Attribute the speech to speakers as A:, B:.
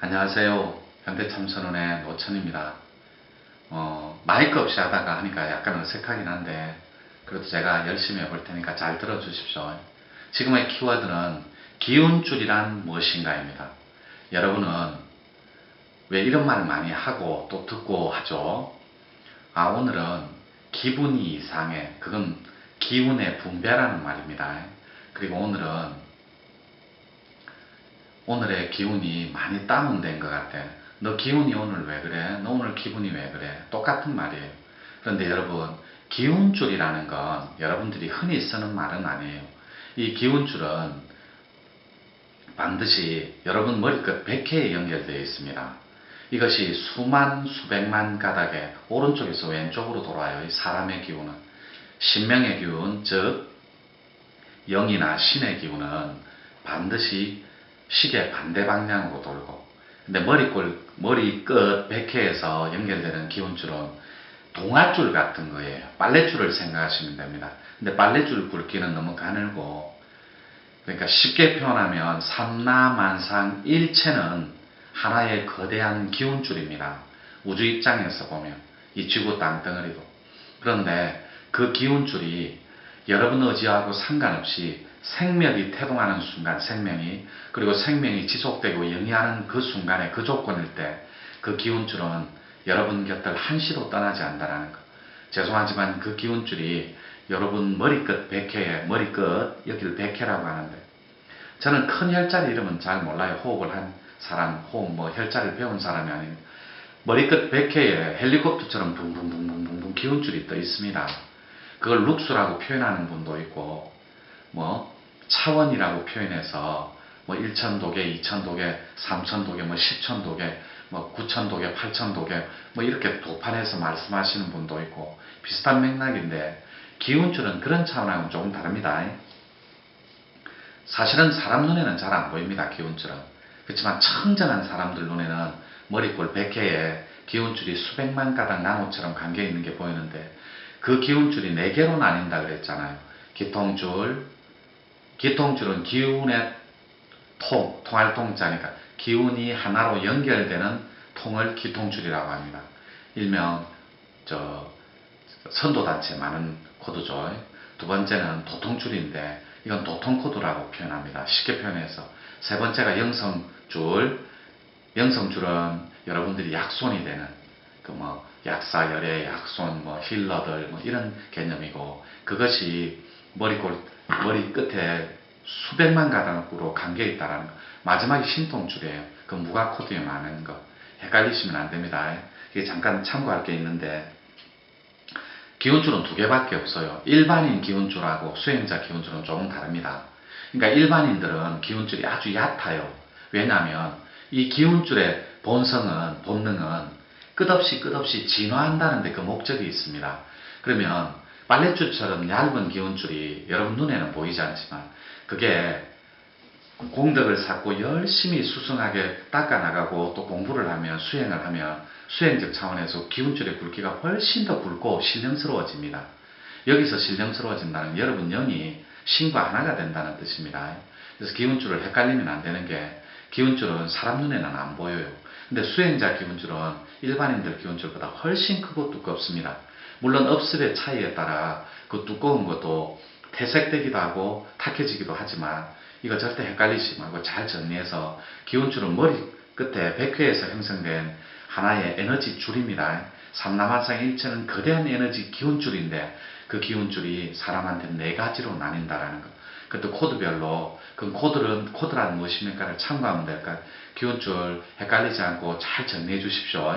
A: 안녕하세요. 현대참선원의 노천입니다. 어, 마이크 없이 하다가 하니까 약간 어색하긴 한데, 그래도 제가 열심히 해볼 테니까 잘 들어주십시오. 지금의 키워드는 기운줄이란 무엇인가입니다. 여러분은 왜 이런 말을 많이 하고 또 듣고 하죠? 아, 오늘은 기분이 이상해. 그건 기운의 분배라는 말입니다. 그리고 오늘은 오늘의 기운이 많이 다운된 것 같아. 너 기운이 오늘 왜 그래? 너 오늘 기분이 왜 그래? 똑같은 말이에요. 그런데 여러분, 기운줄이라는 건 여러분들이 흔히 쓰는 말은 아니에요. 이 기운줄은 반드시 여러분 머리끝 100회에 연결되어 있습니다. 이것이 수만, 수백만 가닥에 오른쪽에서 왼쪽으로 돌아요. 이 사람의 기운은. 신명의 기운, 즉, 영이나 신의 기운은 반드시 시계 반대 방향으로 돌고 근데 머리꼴, 머리끝 백회에서 연결되는 기운줄은 동아줄 같은 거예요. 빨래줄을 생각하시면 됩니다. 근데 빨래줄 굵기는 너무 가늘고 그러니까 쉽게 표현하면 삼라만상 일체는 하나의 거대한 기운줄입니다. 우주 입장에서 보면 이 지구 땅덩어리도 그런데 그 기운줄이 여러분 의지하고 상관없이 생명이 태동하는 순간 생명이 그리고 생명이 지속되고 영위하는 그 순간에 그 조건일 때 그 기운줄은 여러분 곁을 한시도 떠나지 않는다는 것. 죄송하지만 그 기운줄이 여러분 머리끝 백회에 머리끝 여기를 백회라고 하는데 저는 큰 혈자리 이름은 잘 몰라요. 호흡을 한 사람, 호흡 뭐 혈자를 배운 사람이 아닌 머리끝 백회에 헬리콥터처럼 붕붕붕붕붕붕 기운줄이 떠 있습니다. 그걸 룩수라고 표현하는 분도 있고 뭐 차원이라고 표현해서 뭐 1천 도계, 2천 도계, 3천 도계, 뭐 10천 도계, 뭐 9천 도계, 8천 도계 뭐 이렇게 도판해서 말씀하시는 분도 있고 비슷한 맥락인데 기운줄은 그런 차원하고는 조금 다릅니다. 사실은 사람 눈에는 잘 안 보입니다. 기운줄은. 그렇지만 청정한 사람들 눈에는 머리꼴 100개에 기운줄이 수백만 가닥 나무처럼 감겨 있는 게 보이는데 그 기운줄이 네 개로 나뉜다 그랬잖아요. 기통줄, 기통줄은 기운의 통, 통할 통자니까 기운이 하나로 연결되는 통을 기통줄이라고 합니다. 일명 저 선도단체 많은 코드죠. 두 번째는 도통줄인데 이건 도통코드라고 표현합니다. 쉽게 표현해서 세 번째가 영성줄, 영성줄은 여러분들이 약손이 되는 그 뭐 약사열의 약손, 뭐 힐러들 뭐 이런 개념이고 그것이 머리골 머리 끝에 수백만 가닥으로 감겨 있다라는 거. 마지막이 신통줄이에요. 그 무가 코드에 많은 거. 헷갈리시면 안 됩니다. 이게 잠깐 참고할 게 있는데 기운줄은 두 개밖에 없어요. 일반인 기운줄하고 수행자 기운줄은 조금 다릅니다. 그러니까 일반인들은 기운줄이 아주 얕아요. 왜냐하면 이 기운줄의 본성은 본능은 끝없이 끝없이 진화한다는 데 그 목적이 있습니다. 그러면 빨래줄처럼 얇은 기운줄이 여러분 눈에는 보이지 않지만 그게 공덕을 쌓고 열심히 수승하게 닦아나가고 또 공부를 하면 수행을 하면 수행적 차원에서 기운줄의 굵기가 훨씬 더 굵고 신령스러워집니다. 여기서 신령스러워진다는 여러분 영이 신과 하나가 된다는 뜻입니다. 그래서 기운줄을 헷갈리면 안 되는 게 기운줄은 사람 눈에는 안 보여요. 근데 수행자 기운줄은 일반인들 기운줄보다 훨씬 크고 두껍습니다. 물론 업습의 차이에 따라 그 두꺼운 것도 퇴색되기도 하고 탁해지기도 하지만 이거 절대 헷갈리지 말고 잘 정리해서 기운줄은 머리 끝에 백회에서 형성된 하나의 에너지 줄입니다. 삼남한상 일체는 거대한 에너지 기운줄인데 그 기운줄이 사람한테 네 가지로 나뉜다라는 것. 그것도 코드별로 그 코드는 코드란 무엇입니까를 참고하면 될까. 기운줄 헷갈리지 않고 잘 정리해 주십시오.